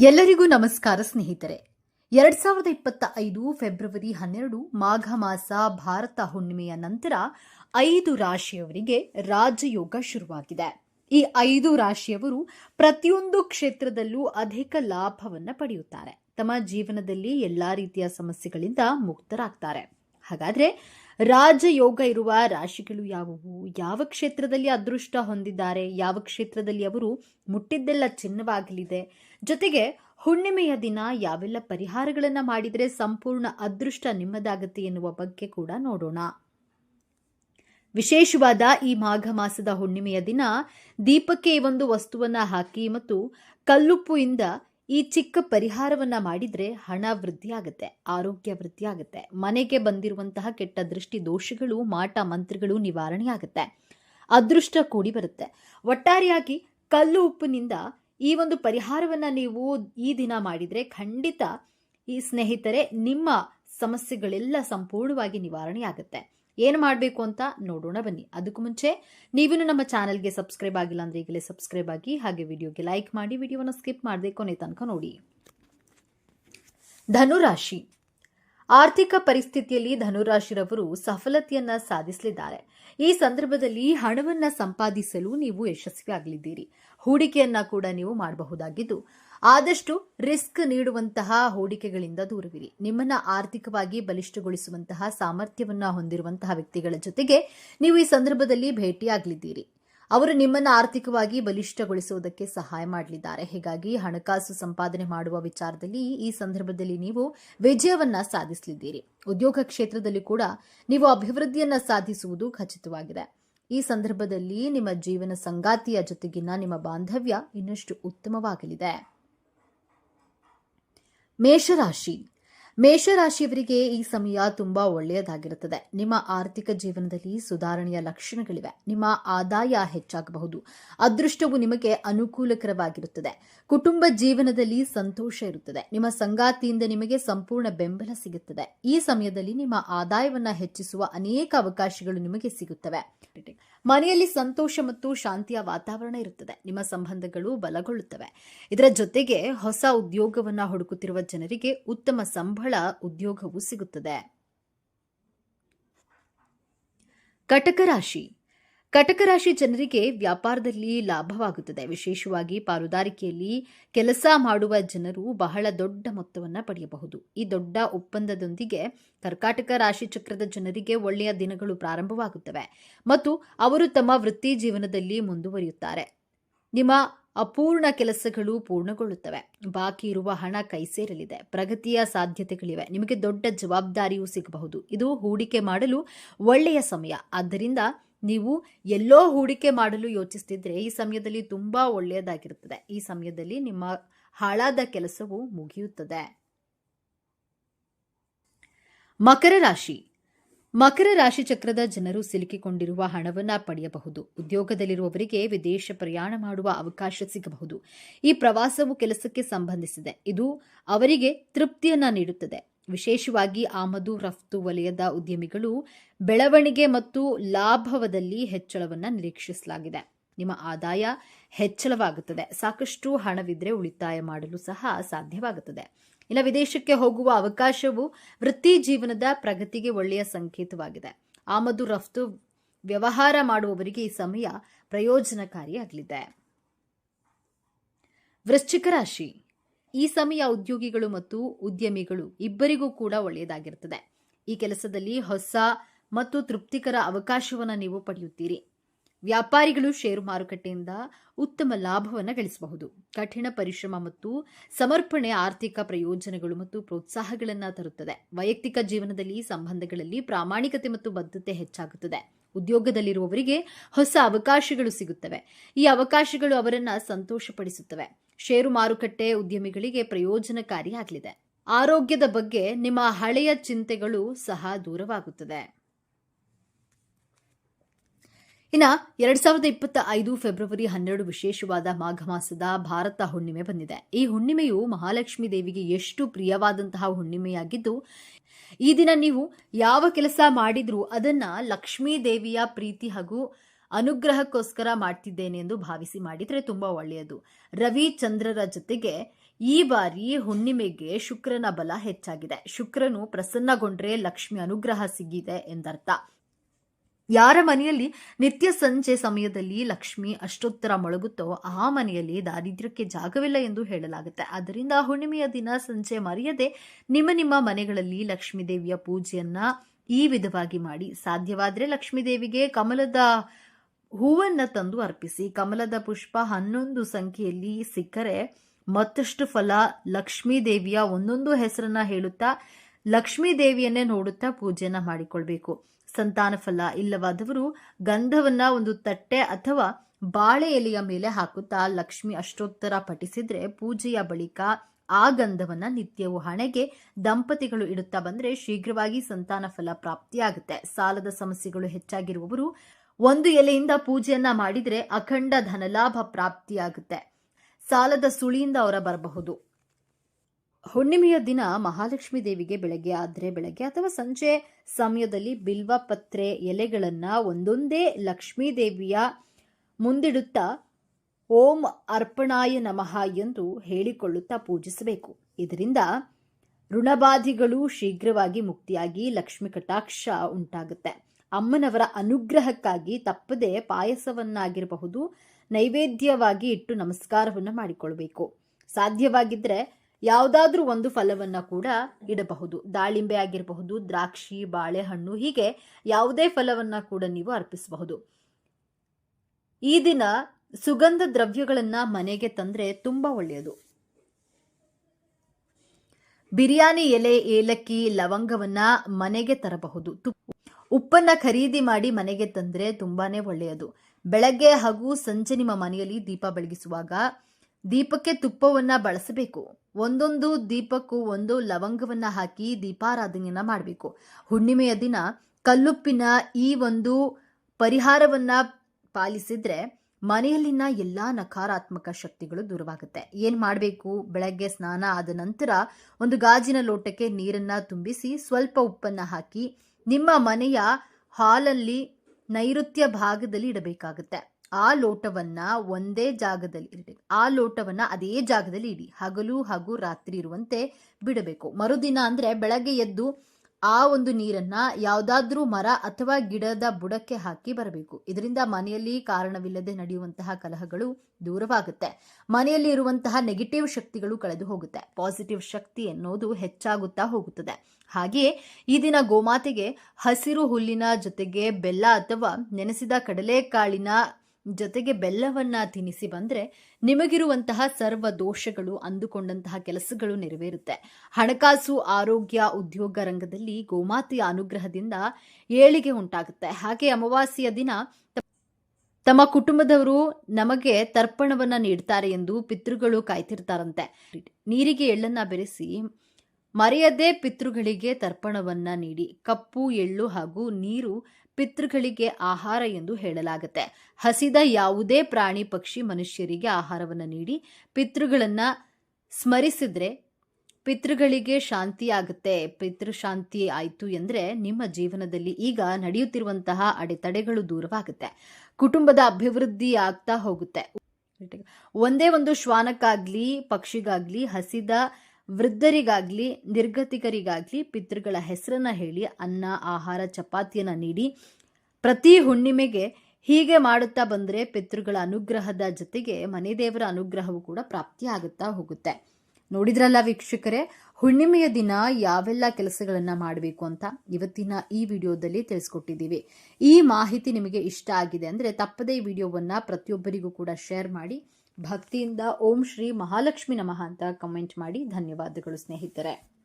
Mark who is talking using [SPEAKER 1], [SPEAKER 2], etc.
[SPEAKER 1] ಎಲ್ಲರಿಗೂ ನಮಸ್ಕಾರ ಸ್ನೇಹಿತರೆ. ಎರಡ್ ಸಾವಿರದ ಇಪ್ಪತ್ತ ಐದು ಫೆಬ್ರವರಿ ಹನ್ನೆರಡು ಮಾಘ ಮಾಸ ಭಾರತ ಹುಣ್ಣಿಮೆಯ ನಂತರ ಐದು ರಾಶಿಯವರಿಗೆ ರಾಜಯೋಗ ಶುರುವಾಗಿದೆ. ಈ ಐದು ರಾಶಿಯವರು ಪ್ರತಿಯೊಂದು ಕ್ಷೇತ್ರದಲ್ಲೂ ಅಧಿಕ ಲಾಭವನ್ನು ಪಡೆಯುತ್ತಾರೆ. ತಮ್ಮ ಜೀವನದಲ್ಲಿ ಎಲ್ಲಾ ರೀತಿಯ ಸಮಸ್ಯೆಗಳಿಂದ ಮುಕ್ತರಾಗ್ತಾರೆ. ಹಾಗಾದ್ರೆ ರಾಜಯೋಗ ಇರುವ ರಾಶಿಗಳು ಯಾವುವು? ಯಾವ ಕ್ಷೇತ್ರದಲ್ಲಿ ಅದೃಷ್ಟ ಹೊಂದಿದ್ದಾರೆ? ಯಾವ ಕ್ಷೇತ್ರದಲ್ಲಿ ಅವರು ಮುಟ್ಟಿದ್ದೆಲ್ಲ ಚಿನ್ನವಾಗಲಿದೆ? ಜೊತೆಗೆ ಹುಣ್ಣಿಮೆಯ ದಿನ ಯಾವೆಲ್ಲ ಪರಿಹಾರಗಳನ್ನು ಮಾಡಿದರೆ ಸಂಪೂರ್ಣ ಅದೃಷ್ಟ ನಿಮ್ಮದಾಗತ್ತೆ ಎನ್ನುವ ಬಗ್ಗೆ ಕೂಡ ನೋಡೋಣ. ವಿಶೇಷವಾದ ಈ ಮಾಘ ಮಾಸದ ಹುಣ್ಣಿಮೆಯ ದಿನ ದೀಪಕ್ಕೆ ಒಂದು ವಸ್ತುವನ್ನ ಹಾಕಿ ಮತ್ತು ಕಲ್ಲುಪ್ಪು ಇಂದ ಈ ಚಿಕ್ಕ ಪರಿಹಾರವನ್ನ ಮಾಡಿದ್ರೆ ಹಣ ವೃದ್ಧಿಯಾಗುತ್ತೆ ಆರೋಗ್ಯ ವೃದ್ಧಿಯಾಗುತ್ತೆ ಮನೆಗೆ ಬಂದಿರುವಂತಹ ಕೆಟ್ಟ ದೃಷ್ಟಿ ದೋಷಗಳು, ಮಾಟ ಮಂತ್ರಗಳು ನಿವಾರಣೆಯಾಗುತ್ತೆ ಅದೃಷ್ಟ ಕೂಡಿ ಬರುತ್ತೆ. ಒಟ್ಟಾರೆಯಾಗಿ ಕಲ್ಲು ಉಪ್ಪಿನಿಂದ ಈ ಒಂದು ಪರಿಹಾರವನ್ನ ನೀವು ಈ ದಿನ ಮಾಡಿದ್ರೆ ಖಂಡಿತ ಈ ಸ್ನೇಹಿತರೆ, ನಿಮ್ಮ ಸಮಸ್ಯೆಗಳೆಲ್ಲ ಸಂಪೂರ್ಣವಾಗಿ ನಿವಾರಣೆ ಆಗುತ್ತೆ ಏನು ಮಾಡಬೇಕು ಅಂತ ನೋಡೋಣ ಬನ್ನಿ. ಅದಕ್ಕೂ ಮುಂಚೆ ನೀವಿನ್ನು ನಮ್ಮ ಚಾನಲ್ಗೆ ಸಬ್ಸ್ಕ್ರೈಬ್ ಆಗಿಲ್ಲ ಅಂದ್ರೆ ಈಗಲೇ ಸಬ್ಸ್ಕ್ರೈಬ್ ಆಗಿ ಹಾಗೆ ವಿಡಿಯೋಗೆ ಲೈಕ್ ಮಾಡಿ ವಿಡಿಯೋನ ಸ್ಕಿಪ್ ಮಾಡದೆ ಕೊನೆ ತನಕ ನೋಡಿ. ಧನುರಾಶಿ. ಆರ್ಥಿಕ ಪರಿಸ್ಥಿತಿಯಲ್ಲಿ ಧನುರಾಶಿರವರು ಸಫಲತೆಯನ್ನು ಸಾಧಿಸಲಿದ್ದಾರೆ. ಈ ಸಂದರ್ಭದಲ್ಲಿ ಹಣವನ್ನ ಸಂಪಾದಿಸಲು ನೀವು ಯಶಸ್ವಿಯಾಗಲಿದ್ದೀರಿ ಹೂಡಿಕೆಯನ್ನ ಕೂಡ ನೀವು ಮಾಡಬಹುದಾಗಿದ್ದು, ಆದಷ್ಟು ರಿಸ್ಕ್ ನೀಡುವಂತಹ ಹೂಡಿಕೆಗಳಿಂದ ದೂರವಿರಿ. ನಿಮ್ಮನ್ನ ಆರ್ಥಿಕವಾಗಿ ಬಲಿಷ್ಠಗೊಳಿಸುವಂತಹ ಸಾಮರ್ಥ್ಯವನ್ನ ಹೊಂದಿರುವಂತಹ ವ್ಯಕ್ತಿಗಳ ಜೊತೆಗೆ ನೀವು ಈ ಸಂದರ್ಭದಲ್ಲಿ ಭೇಟಿಯಾಗಲಿದ್ದೀರಿ. ಅವರು ನಿಮ್ಮನ್ನು ಆರ್ಥಿಕವಾಗಿ ಬಲಿಷ್ಠಗೊಳಿಸುವುದಕ್ಕೆ ಸಹಾಯ ಮಾಡಲಿದ್ದಾರೆ. ಹೀಗಾಗಿ ಹಣಕಾಸು ಸಂಪಾದನೆ ಮಾಡುವ ವಿಚಾರದಲ್ಲಿ ಈ ಸಂದರ್ಭದಲ್ಲಿ ನೀವು ವಿಜಯವನ್ನ ಸಾಧಿಸಲಿದ್ದೀರಿ. ಉದ್ಯೋಗ ಕ್ಷೇತ್ರದಲ್ಲಿ ಕೂಡ ನೀವು ಅಭಿವೃದ್ಧಿಯನ್ನ ಸಾಧಿಸುವುದು ಖಚಿತವಾಗಿದೆ. ಈ ಸಂದರ್ಭದಲ್ಲಿ ನಿಮ್ಮ ಜೀವನ ಸಂಗಾತಿಯ ಜೊತೆಗಿನ ನಿಮ್ಮ ಬಾಂಧವ್ಯ ಇನ್ನಷ್ಟು ಉತ್ತಮವಾಗಲಿದೆ. ಮೇಷರಾಶಿ. ಮೇಷರಾಶಿಯವರಿಗೆ ಈ ಸಮಯ ತುಂಬಾ ಒಳ್ಳೆಯದಾಗಿರುತ್ತದೆ. ನಿಮ್ಮ ಆರ್ಥಿಕ ಜೀವನದಲ್ಲಿ ಸುಧಾರಣೆಯ ಲಕ್ಷಣಗಳಿವೆ. ನಿಮ್ಮ ಆದಾಯ ಹೆಚ್ಚಾಗಬಹುದು. ಅದೃಷ್ಟವು ನಿಮಗೆ ಅನುಕೂಲಕರವಾಗಿರುತ್ತದೆ. ಕುಟುಂಬ ಜೀವನದಲ್ಲಿ ಸಂತೋಷ ಇರುತ್ತದೆ. ನಿಮ್ಮ ಸಂಗಾತಿಯಿಂದ ನಿಮಗೆ ಸಂಪೂರ್ಣ ಬೆಂಬಲ ಸಿಗುತ್ತದೆ. ಈ ಸಮಯದಲ್ಲಿ ನಿಮ್ಮ ಆದಾಯವನ್ನು ಹೆಚ್ಚಿಸುವ ಅನೇಕ ಅವಕಾಶಗಳು ನಿಮಗೆ ಸಿಗುತ್ತವೆ. ಮನೆಯಲ್ಲಿ ಸಂತೋಷ ಮತ್ತು ಶಾಂತಿಯ ವಾತಾವರಣ ಇರುತ್ತದೆ. ನಿಮ್ಮ ಸಂಬಂಧಗಳು ಬಲಗೊಳ್ಳುತ್ತವೆ. ಇದರ ಜೊತೆಗೆ ಹೊಸ ಉದ್ಯೋಗವನ್ನ ಹುಡುಕುತ್ತಿರುವ ಜನರಿಗೆ ಉತ್ತಮ ಸಂಬಳ ಉದ್ಯೋಗವು ಸಿಗುತ್ತದೆ. ಕಟಕ ರಾಶಿ. ಕಟಕ ರಾಶಿ ಜನರಿಗೆ ವ್ಯಾಪಾರದಲ್ಲಿ ಲಾಭವಾಗುತ್ತದೆ. ವಿಶೇಷವಾಗಿ ಪಾಲುದಾರಿಕೆಯಲ್ಲಿ ಕೆಲಸ ಮಾಡುವ ಜನರು ಬಹಳ ದೊಡ್ಡ ಮೊತ್ತವನ್ನು ಪಡೆಯಬಹುದು. ಈ ದೊಡ್ಡ ಒಪ್ಪಂದದೊಂದಿಗೆ ಕರ್ಕಾಟಕ ರಾಶಿ ಚಕ್ರದ ಜನರಿಗೆ ಒಳ್ಳೆಯ ದಿನಗಳು ಪ್ರಾರಂಭವಾಗುತ್ತವೆ. ಮತ್ತು ಅವರು ತಮ್ಮ ವೃತ್ತಿ ಜೀವನದಲ್ಲಿ ಮುಂದುವರಿಯುತ್ತಾರೆ. ನಿಮ್ಮ ಅಪೂರ್ಣ ಕೆಲಸಗಳು ಪೂರ್ಣಗೊಳ್ಳುತ್ತವೆ. ಬಾಕಿ ಇರುವ ಹಣ ಕೈ ಸೇರಲಿದೆ. ಪ್ರಗತಿಯ ಸಾಧ್ಯತೆಗಳಿವೆ. ನಿಮಗೆ ದೊಡ್ಡ ಜವಾಬ್ದಾರಿಯೂ ಸಿಗಬಹುದು. ಇದು ಹೂಡಿಕೆ ಮಾಡಲು ಒಳ್ಳೆಯ ಸಮಯ. ಆದ್ದರಿಂದ ನೀವು ಎಲ್ಲೋ ಹೂಡಿಕೆ ಮಾಡಲು ಯೋಚಿಸ್ತಿದ್ರೆ ಈ ಸಮಯದಲ್ಲಿ ತುಂಬಾ ಒಳ್ಳೆಯದಾಗಿರುತ್ತದೆ. ಈ ಸಮಯದಲ್ಲಿ ನಿಮ್ಮ ಹಾಳಾದ ಕೆಲಸವು ಮುಗಿಯುತ್ತದೆ. ಮಕರ ರಾಶಿ. ಮಕರ ರಾಶಿ ಚಕ್ರದ ಜನರು ಸಿಲುಕಿಕೊಂಡಿರುವ ಹಣವನ್ನ ಪಡೆಯಬಹುದು. ಉದ್ಯೋಗದಲ್ಲಿರುವವರಿಗೆ ವಿದೇಶ ಪ್ರಯಾಣ ಮಾಡುವ ಅವಕಾಶ ಸಿಗಬಹುದು. ಈ ಪ್ರವಾಸವು ಕೆಲಸಕ್ಕೆ ಸಂಬಂಧಿಸಿದೆ. ಇದು ಅವರಿಗೆ ತೃಪ್ತಿಯನ್ನ ನೀಡುತ್ತದೆ. ವಿಶೇಷವಾಗಿ ಆಮದು, ರಫ್ತು ವಲಯದ ಉದ್ಯಮಿಗಳು ಬೆಳವಣಿಗೆ ಮತ್ತು ಲಾಭವದಲ್ಲಿ ಹೆಚ್ಚಳವನ್ನು ನಿರೀಕ್ಷಿಸಲಾಗಿದೆ. ನಿಮ್ಮ ಆದಾಯ ಹೆಚ್ಚಳವಾಗುತ್ತದೆ. ಸಾಕಷ್ಟು ಹಣವಿದ್ರೆ ಉಳಿತಾಯ ಮಾಡಲು ಸಹ ಸಾಧ್ಯವಾಗುತ್ತದೆ. ಇನ್ನು ವಿದೇಶಕ್ಕೆ ಹೋಗುವ ಅವಕಾಶವು ವೃತ್ತಿ ಜೀವನದ ಪ್ರಗತಿಗೆ ಒಳ್ಳೆಯ ಸಂಕೇತವಾಗಿದೆ. ಆಮದು, ರಫ್ತು, ವ್ಯವಹಾರ ಮಾಡುವವರಿಗೆ ಈ ಸಮಯ ಪ್ರಯೋಜನಕಾರಿಯಾಗಲಿದೆ. ವೃಶ್ಚಿಕ ರಾಶಿ. ಈ ಸಮಯ ಉದ್ಯೋಗಿಗಳು ಮತ್ತು ಉದ್ಯಮಿಗಳು ಇಬ್ಬರಿಗೂ ಕೂಡ ಒಳ್ಳೆಯದಾಗಿರುತ್ತದೆ. ಈ ಕೆಲಸದಲ್ಲಿ ಹೊಸ ಮತ್ತು ತೃಪ್ತಿಕರ ಅವಕಾಶವನ್ನು ನೀವು ಪಡೆಯುತ್ತೀರಿ. ವ್ಯಾಪಾರಿಗಳು ಷೇರು ಮಾರುಕಟ್ಟೆಯಿಂದ ಉತ್ತಮ ಲಾಭವನ್ನು ಗಳಿಸಬಹುದು. ಕಠಿಣ ಪರಿಶ್ರಮ ಮತ್ತು ಸಮರ್ಪಣೆ ಆರ್ಥಿಕ ಪ್ರಯೋಜನಗಳು ಮತ್ತು ಪ್ರೋತ್ಸಾಹಗಳನ್ನು ತರುತ್ತದೆ. ವೈಯಕ್ತಿಕ ಜೀವನದಲ್ಲಿ ಸಂಬಂಧಗಳಲ್ಲಿ ಪ್ರಾಮಾಣಿಕತೆ ಮತ್ತು ಬದ್ಧತೆ ಹೆಚ್ಚಾಗುತ್ತದೆ. ಉದ್ಯೋಗದಲ್ಲಿರುವವರಿಗೆ ಹೊಸ ಅವಕಾಶಗಳು ಸಿಗುತ್ತವೆ. ಈ ಅವಕಾಶಗಳು ಅವರನ್ನು ಸಂತೋಷಪಡಿಸುತ್ತವೆ. ಷೇರು ಮಾರುಕಟ್ಟೆ ಉದ್ಯಮಿಗಳಿಗೆ ಪ್ರಯೋಜನಕಾರಿಯಾಗಲಿದೆ ಆರೋಗ್ಯದ ಬಗ್ಗೆ ನಿಮ್ಮ ಹಳೆಯ ಚಿಂತೆಗಳು ಸಹ ದೂರವಾಗುತ್ತದೆ. ಇನ್ನ ಎರಡ್ ಸಾವಿರದ ಇಪ್ಪತ್ತ ಐದು ಫೆಬ್ರವರಿ ಹನ್ನೆರಡು ವಿಶೇಷವಾದ ಮಾಘ ಮಾಸದ ಭಾರತ ಹುಣ್ಣಿಮೆ ಬಂದಿದೆ. ಈ ಹುಣ್ಣಿಮೆಯು ಮಹಾಲಕ್ಷ್ಮಿ ದೇವಿಗೆ ಎಷ್ಟು ಪ್ರಿಯವಾದಂತಹ ಹುಣ್ಣಿಮೆಯಾಗಿದ್ದು, ಈ ದಿನ ನೀವು ಯಾವ ಕೆಲಸ ಮಾಡಿದ್ರೂ ಅದನ್ನ ಲಕ್ಷ್ಮೀ ದೇವಿಯ ಪ್ರೀತಿ ಹಾಗೂ ಅನುಗ್ರಹಕ್ಕೋಸ್ಕರ ಮಾಡ್ತಿದ್ದೇನೆ ಎಂದು ಭಾವಿಸಿ ಮಾಡಿದ್ರೆ ತುಂಬಾ ಒಳ್ಳೆಯದು. ರವಿ ಚಂದ್ರರ ಜೊತೆಗೆ ಈ ಬಾರಿ ಹುಣ್ಣಿಮೆಗೆ ಶುಕ್ರನ ಬಲ ಹೆಚ್ಚಾಗಿದೆ. ಶುಕ್ರನು ಪ್ರಸನ್ನಗೊಂಡ್ರೆ ಲಕ್ಷ್ಮಿ ಅನುಗ್ರಹ ಸಿಗಿದೆ ಎಂದರ್ಥ. ಯಾರ ಮನೆಯಲ್ಲಿ ನಿತ್ಯ ಸಂಜೆ ಸಮಯದಲ್ಲಿ ಲಕ್ಷ್ಮಿ ಅಷ್ಟೋತ್ತರ ಮೊಳಗುತ್ತೋ ಆ ಮನೆಯಲ್ಲಿ ದಾರಿದ್ರ್ಯಕ್ಕೆ ಜಾಗವಿಲ್ಲ ಎಂದು ಹೇಳಲಾಗುತ್ತೆ. ಆದ್ದರಿಂದ ಹುಣ್ಣಿಮೆಯ ದಿನ ಸಂಜೆ ಮರೆಯದೆ ನಿಮ್ಮ ನಿಮ್ಮ ಮನೆಗಳಲ್ಲಿ ಲಕ್ಷ್ಮೀ ದೇವಿಯ ಪೂಜೆಯನ್ನ ಈ ವಿಧವಾಗಿ ಮಾಡಿ. ಸಾಧ್ಯವಾದರೆ ಲಕ್ಷ್ಮೀ ದೇವಿಗೆ ಕಮಲದ ಹೂವನ್ನ ತಂದು ಅರ್ಪಿಸಿ. ಕಮಲದ ಪುಷ್ಪ ಹನ್ನೊಂದು ಸಂಖ್ಯೆಯಲ್ಲಿ ಸಿಕ್ಕರೆ ಮತ್ತಷ್ಟು ಫಲ ಲಕ್ಷ್ಮೀ ದೇವಿಯ ಒಂದೊಂದು ಹೆಸರನ್ನ ಹೇಳುತ್ತಾ ಲಕ್ಷ್ಮೀ ದೇವಿಯನ್ನೇ ನೋಡುತ್ತಾ ಪೂಜೆಯನ್ನ ಮಾಡಿಕೊಳ್ಬೇಕು. ಸಂತಾನ ಫಲ ಇಲ್ಲವಾದವರು ಗಂಧವನ್ನ ಒಂದು ತಟ್ಟೆ ಅಥವಾ ಬಾಳೆ ಎಲೆಯ ಮೇಲೆ ಹಾಕುತ್ತಾ ಲಕ್ಷ್ಮಿ ಅಷ್ಟೋತ್ತರ ಪಠಿಸಿದ್ರೆ ಪೂಜೆಯ ಬಳಿಕ ಆ ಗಂಧವನ್ನ ನಿತ್ಯವೂ ಹಣೆಗೆ ದಂಪತಿಗಳು ಇಡುತ್ತಾ ಬಂದ್ರೆ ಶೀಘ್ರವಾಗಿ ಸಂತಾನ ಫಲ ಪ್ರಾಪ್ತಿಯಾಗುತ್ತೆ. ಸಾಲದ ಸಮಸ್ಯೆಗಳು ಹೆಚ್ಚಾಗಿರುವವರು ಒಂದು ಎಲೆಯಿಂದ ಪೂಜೆಯನ್ನ ಮಾಡಿದ್ರೆ ಅಖಂಡ ಧನಲಾಭ ಪ್ರಾಪ್ತಿಯಾಗುತ್ತೆ. ಸಾಲದ ಸುಳಿಯಿಂದ ಅವರ ಬರಬಹುದು. ಹುಣ್ಣಿಮೆಯ ದಿನ ಮಹಾಲಕ್ಷ್ಮಿ ದೇವಿಗೆ ಬೆಳಗ್ಗೆ ಆದರೆ ಬೆಳಗ್ಗೆ ಅಥವಾ ಸಂಜೆ ಸಮಯದಲ್ಲಿ ಬಿಲ್ವ, ಪತ್ರೆ, ಎಲೆಗಳನ್ನ ಒಂದೊಂದೇ ಲಕ್ಷ್ಮೀ ದೇವಿಯ ಮುಂದಿಡುತ್ತಾ ಓಂ ಅರ್ಪಣಾಯ ನಮಃ ಎಂದು ಹೇಳಿಕೊಳ್ಳುತ್ತಾ ಪೂಜಿಸಬೇಕು. ಇದರಿಂದ ಋಣಬಾಧಿಗಳು ಶೀಘ್ರವಾಗಿ ಮುಕ್ತಿಯಾಗಿ ಲಕ್ಷ್ಮಿ ಕಟಾಕ್ಷ ಉಂಟಾಗುತ್ತೆ. ಅಮ್ಮನವರ ಅನುಗ್ರಹಕ್ಕಾಗಿ ತಪ್ಪದೆ ಪಾಯಸವನ್ನಾಗಿರಬಹುದು, ನೈವೇದ್ಯವಾಗಿ ಇಟ್ಟು ನಮಸ್ಕಾರವನ್ನು ಮಾಡಿಕೊಳ್ಬೇಕು. ಸಾಧ್ಯವಾಗಿದ್ರೆ ಯಾವುದಾದ್ರೂ ಒಂದು ಫಲವನ್ನ ಕೂಡ ಇಡಬಹುದು. ದಾಳಿಂಬೆ ಆಗಿರಬಹುದು, ದ್ರಾಕ್ಷಿ, ಬಾಳೆಹಣ್ಣು, ಹೀಗೆ ಯಾವುದೇ ಫಲವನ್ನ ಕೂಡ ನೀವು ಅರ್ಪಿಸಬಹುದು. ಈ ದಿನ ಸುಗಂಧ ದ್ರವ್ಯಗಳನ್ನು ಮನೆಗೆ ತಂದ್ರೆ ತುಂಬಾ ಒಳ್ಳೆಯದು. ಬಿರಿಯಾನಿ ಎಲೆ, ಏಲಕ್ಕಿ, ಲವಂಗವನ್ನ ಮನೆಗೆ ತರಬಹುದು. ಉಪ್ಪನ್ನ ಖರೀದಿ ಮಾಡಿ ಮನೆಗೆ ತಂದ್ರೆ ತುಂಬಾನೇ ಒಳ್ಳೆಯದು. ಬೆಳಗ್ಗೆ ಹಾಗೂ ಸಂಜೆ ನಿಮ್ಮ ಮನೆಯಲ್ಲಿ ದೀಪ ಬೆಳಗಿಸುವಾಗ ದೀಪಕ್ಕೆ ತುಪ್ಪವನ್ನ ಬಳಸಬೇಕು. ಒಂದೊಂದು ದೀಪಕ್ಕೂ ಒಂದು ಲವಂಗವನ್ನ ಹಾಕಿ ದೀಪಾರಾಧನೆಯನ್ನ ಮಾಡಬೇಕು. ಹುಣ್ಣಿಮೆಯ ದಿನ ಕಲ್ಲುಪ್ಪಿನ ಈ ಒಂದು ಪರಿಹಾರವನ್ನ ಪಾಲಿಸಿದ್ರೆ ಮನೆಯಲ್ಲಿನ ಎಲ್ಲಾ ನಕಾರಾತ್ಮಕ ಶಕ್ತಿಗಳು ದೂರವಾಗುತ್ತೆ. ಏನ್ ಮಾಡಬೇಕು? ಬೆಳಗ್ಗೆ ಸ್ನಾನ ಆದ ನಂತರ ಒಂದು ಗಾಜಿನ ಲೋಟಕ್ಕೆ ನೀರನ್ನ ತುಂಬಿಸಿ ಸ್ವಲ್ಪ ಉಪ್ಪನ್ನ ಹಾಕಿ ನಿಮ್ಮ ಮನೆಯ ಹಾಲಲ್ಲಿ ನೈಋತ್ಯ ಭಾಗದಲ್ಲಿ ಇಡಬೇಕಾಗುತ್ತೆ. ಆ ಲೋಟವನ್ನ ಒಂದೇ ಜಾಗದಲ್ಲಿ ಇಡಿ, ಆ ಲೋಟವನ್ನ ಅದೇ ಜಾಗದಲ್ಲಿ ಇಡಿ, ಹಗಲು ಹಾಗೂ ರಾತ್ರಿ ಇರುವಂತೆ ಬಿಡಬೇಕು. ಮರುದಿನ ಅಂದ್ರೆ ಬೆಳಗ್ಗೆ ಎದ್ದು ಆ ಒಂದು ನೀರನ್ನ ಯಾವುದಾದ್ರೂ ಮರ ಅಥವಾ ಗಿಡದ ಬುಡಕ್ಕೆ ಹಾಕಿ ಬರಬೇಕು. ಇದರಿಂದ ಮನೆಯಲ್ಲಿ ಕಾರಣವಿಲ್ಲದೆ ನಡೆಯುವಂತಹ ಕಲಹಗಳು ದೂರವಾಗುತ್ತೆ. ಮನೆಯಲ್ಲಿ ಇರುವಂತಹ ನೆಗೆಟಿವ್ ಶಕ್ತಿಗಳು ಕಳೆದು ಹೋಗುತ್ತೆ. ಪಾಸಿಟಿವ್ ಶಕ್ತಿ ಎನ್ನುವುದು ಹೆಚ್ಚಾಗುತ್ತಾ ಹೋಗುತ್ತದೆ. ಹಾಗೆಯೇ ಈ ದಿನ ಗೋಮಾತೆಗೆ ಹಸಿರು ಹುಲ್ಲಿನ ಜೊತೆಗೆ ಬೆಲ್ಲ ಅಥವಾ ನೆನೆಸಿದ ಕಡಲೆಕಾಳಿನ ಜೊತೆಗೆ ಬೆಲ್ಲವನ್ನ ತಿನಿಸಿ ಬಂದ್ರೆ ನಿಮಗಿರುವಂತಹ ಸರ್ವ ದೋಷಗಳು ಅಂದುಕೊಂಡಂತಹ ಕೆಲಸಗಳು ನೆರವೇರುತ್ತೆ. ಹಣಕಾಸು, ಆರೋಗ್ಯ, ಉದ್ಯೋಗ ರಂಗದಲ್ಲಿ ಗೋಮಾತೆಯ ಅನುಗ್ರಹದಿಂದ ಏಳಿಗೆ ಉಂಟಾಗುತ್ತೆ. ಹಾಗೆ ಅಮಾವಾಸ್ಯೆಯ ದಿನ ತಮ್ಮ ಕುಟುಂಬದವರು ನಮಗೆ ತರ್ಪಣವನ್ನ ನೀಡ್ತಾರೆ ಎಂದು ಪಿತೃಗಳು ಕಾಯ್ತಿರ್ತಾರಂತೆ. ನೀರಿಗೆ ಎಳ್ಳನ್ನ ಬೆರೆಸಿ ಮರೆಯದೇ ಪಿತೃಗಳಿಗೆ ತರ್ಪಣವನ್ನ ನೀಡಿ. ಕಪ್ಪು, ಎಳ್ಳು ಹಾಗೂ ನೀರು ಪಿತೃಗಳಿಗೆ ಆಹಾರ ಎಂದು ಹೇಳಲಾಗುತ್ತೆ. ಹಸಿದ ಯಾವುದೇ ಪ್ರಾಣಿ ಪಕ್ಷಿ ಮನುಷ್ಯರಿಗೆ ಆಹಾರವನ್ನು ನೀಡಿ ಪಿತೃಗಳನ್ನು ಸ್ಮರಿಸಿದ್ರೆ ಪಿತೃಗಳಿಗೆ ಶಾಂತಿ ಆಗುತ್ತೆ ಆಯಿತು ಎಂದರೆ ನಿಮ್ಮ ಜೀವನದಲ್ಲಿ ಈಗ ನಡೆಯುತ್ತಿರುವಂತಹ ಅಡೆತಡೆಗಳು ದೂರವಾಗುತ್ತೆ. ಕುಟುಂಬದ ಅಭಿವೃದ್ಧಿ ಆಗ್ತಾ ಹೋಗುತ್ತೆ. ಒಂದೇ ಒಂದು ಶ್ವಾನಕ್ಕಾಗ್ಲಿ, ಪಕ್ಷಿಗಾಗ್ಲಿ, ಹಸಿದ ವೃದ್ಧರಿಗಾಗ್ಲಿ, ನಿರ್ಗತಿಕರಿಗಾಗ್ಲಿ ಪಿತೃಗಳ ಹೆಸರನ್ನ ಹೇಳಿ, ಅನ್ನ, ಆಹಾರ, ಚಪಾತಿಯನ್ನ ನೀಡಿ, ಪ್ರತಿ ಹುಣ್ಣಿಮೆಗೆ ಹೀಗೆ ಮಾಡುತ್ತಾ ಬಂದರೆ ಪಿತೃಗಳ ಅನುಗ್ರಹದ ಜೊತೆಗೆ ಮನೆ ದೇವರ ಅನುಗ್ರಹವು ಕೂಡ ಪ್ರಾಪ್ತಿಯಾಗುತ್ತಾ ಹೋಗುತ್ತೆ. ನೋಡಿದ್ರಲ್ಲ ವೀಕ್ಷಕರೇ, ಹುಣ್ಣಿಮೆಯ ದಿನ ಯಾವೆಲ್ಲ ಕೆಲಸಗಳನ್ನು ಮಾಡಬೇಕು ಅಂತ ಇವತ್ತಿನ ಈ ವಿಡಿಯೋದಲ್ಲಿ ತಿಳಿಸ್ಕೊಟ್ಟಿದ್ದೀವಿ. ಈ ಮಾಹಿತಿ ನಿಮಗೆ ಇಷ್ಟ ಆಗಿದೆ ಅಂದರೆ ತಪ್ಪದೇ ಈ ವಿಡಿಯೋವನ್ನ ಪ್ರತಿಯೊಬ್ಬರಿಗೂ ಕೂಡ ಶೇರ್ ಮಾಡಿ ಭಕ್ತಿಯಿಂದ ಓಂ ಶ್ರೀ ಮಹಾಲಕ್ಷ್ಮಿ ನಮಃ ಅಂತ ಕಮೆಂಟ್ ಮಾಡಿ ಧನ್ಯವಾದಗಳು ಸ್ನೇಹಿತರೆ.